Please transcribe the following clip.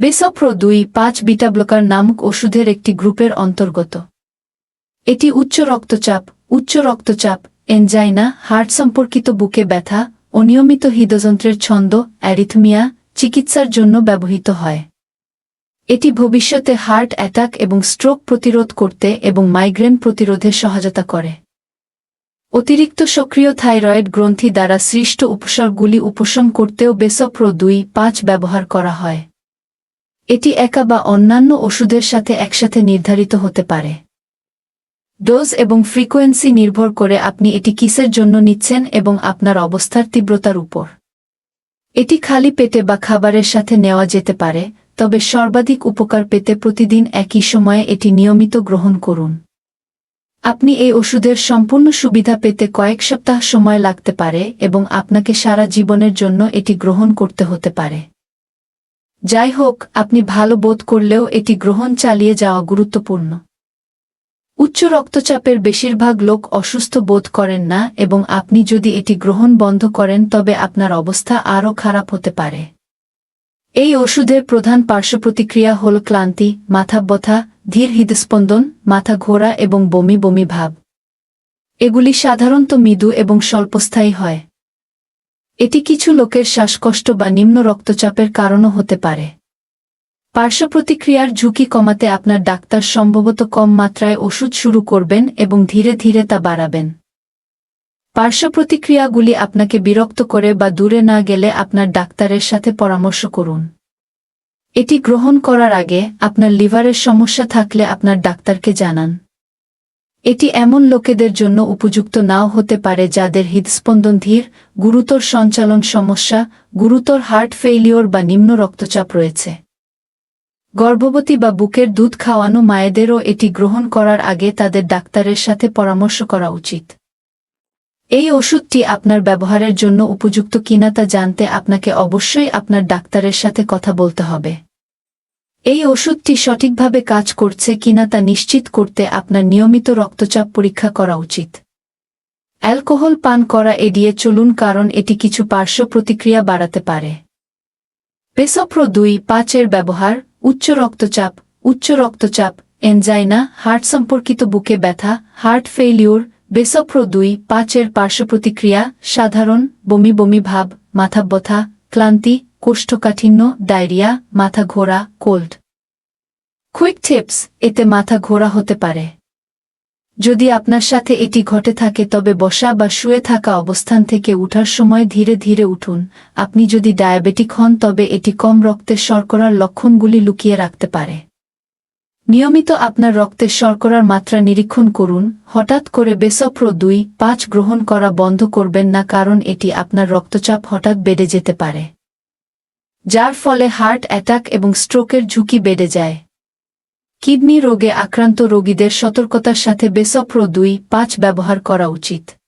বেসপ্রো দুই পাঁচ beta blocker নামক ওষুধের একটি গ্রুপের অন্তর্গত। এটি উচ্চ রক্তচাপ উচ্চ রক্তচাপ এনজাইনা হার্ট সম্পর্কিত বুকে ব্যথা অনিয়মিত হৃদযন্ত্রের ছন্দ, অ্যারিথমিয়া, চিকিৎসার জন্য ব্যবহৃত হয়। এটি ভবিষ্যতে হার্ট অ্যাটাক এবং স্ট্রোক প্রতিরোধ করতে এবং মাইগ্রেন প্রতিরোধে সহায়তা করে। অতিরিক্ত সক্রিয় থাইরয়েড গ্রন্থি দ্বারা সৃষ্ট উপসর্গগুলি উপশম করতেও বেসপ্রো দুই পাঁচ ব্যবহার করা হয়। এটি একা বা অন্যান্য ওষুধের সাথে একসাথে নির্ধারিত হতে পারে। ডোজ এবং ফ্রিকোয়েন্সি নির্ভর করে আপনি এটি কিসের জন্য নিচ্ছেন এবং আপনার অবস্থার তীব্রতার উপর। এটি খালি পেটে বা খাবারের সাথে নেওয়া যেতে পারে, তবে সর্বাধিক উপকার পেতে প্রতিদিন একই সময়ে এটি নিয়মিত গ্রহণ করুন। আপনি এই ওষুধের সম্পূর্ণ সুবিধা পেতে কয়েক সপ্তাহ সময় লাগতে পারে এবং আপনাকে সারা জীবনের জন্য এটি গ্রহণ করতে হতে পারে। যাই হোক আপনি ভালো বোধ করলেও এটি গ্রহণ চালিয়ে যাওয়া গুরুত্বপূর্ণ। উচ্চ রক্তচাপের বেশিরভাগ লোক অসুস্থ বোধ করেন না এবং আপনি যদি এটি গ্রহণ বন্ধ করেন তবে আপনার অবস্থা আরও খারাপ হতে পারে। এই ওষুধের প্রধান পার্শ্বপ্রতিক্রিয়া হল ক্লান্তি, মাথা ব্যথা, ধীর হৃদস্পন্দন, মাথা ঘোরা এবং বমি বমি ভাব। এগুলি সাধারণত মৃদু এবং স্বল্পস্থায়ী হয়। এটি কিছু লোকের শ্বাসকষ্ট বা নিম্ন রক্তচাপের কারণও হতে পারে। পার্শ্বপ্রতিক্রিয়ার ঝুঁকি কমাতে আপনার ডাক্তার সম্ভবত কম মাত্রায় ওষুধ শুরু করবেন এবং ধীরে ধীরে তা বাড়াবেন। পার্শ্বপ্রতিক্রিয়াগুলি আপনাকে বিরক্ত করে বা দূরে না গেলে আপনার ডাক্তারের সাথে পরামর্শ করুন। এটি গ্রহণ করার আগে আপনার লিভারের সমস্যা থাকলে আপনার ডাক্তারকে জানান। এটি এমন লোকেদের জন্য উপযুক্ত নাও হতে পারে যাদের হৃদস্পন্দন ধীর, গুরুতর সঞ্চালন সমস্যা, গুরুতর হার্ট ফেইলিওর বা নিম্ন রক্তচাপ রয়েছে। গর্ভবতী বা বুকের দুধ খাওয়ানো মায়েদেরও এটি গ্রহণ করার আগে তাদের ডাক্তারের সাথে পরামর্শ করা উচিত। এই ওষুধটি আপনার ব্যবহারের জন্য উপযুক্ত কিনা তা জানতে আপনাকে অবশ্যই আপনার ডাক্তারের সাথে কথা বলতে হবে। এই ওষুধটি সঠিকভাবে কাজ করছে কিনা তা নিশ্চিত করতে আপনার নিয়মিত রক্তচাপ পরীক্ষা করা উচিত। অ্যালকোহল পান করা এড়িয়ে চলুন কারণ এটি কিছু পার্শ্ব প্রতিক্রিয়া বাড়াতে পারে। পেসপ্রো দুই পাঁচের ব্যবহার, উচ্চ রক্তচাপ উচ্চ রক্তচাপ এনজাইনা হার্ট সম্পর্কিত বুকে ব্যথা, হার্ট ফেইলিউর বেসপ্রো দুই পাঁচের পার্শ্বপ্রতিক্রিয়া সাধারণ, বমি বমি ভাব, মাথা ব্যথা, ক্লান্তি কোষ্ঠকাঠিন্য, ডায়রিয়া, মাথা ঘোরা, কোল্ড। কুইক টিপস, এতে মাথা ঘোরা হতে পারে। যদি আপনার সাথে এটি ঘটে থাকে, তবে বসা বা শুয়ে থাকা অবস্থান থেকে উঠার সময় ধীরে ধীরে উঠুন। আপনি যদি ডায়াবেটিক হন, তবে এটি কম রক্তের শর্করার লক্ষণগুলি লুকিয়ে রাখতে পারে। নিয়মিত আপনার রক্তের শর্করার মাত্রা নিরীক্ষণ করুন। হঠাৎ করে বেসপ্রো দুই, পাঁচ গ্রহণ করা বন্ধ করবেন না, কারণ এটি আপনার রক্তচাপ হঠাৎ বেড়ে যেতে পারে। যার ফলে হার্ট অ্যাটাক এবং স্ট্রোকের ঝুঁকি বেড়ে যায়। কিডনি রোগে আক্রান্ত রোগীদের সতর্কতার সাথে বেসপ্রো দুই, পাঁচ ব্যবহার করা উচিত।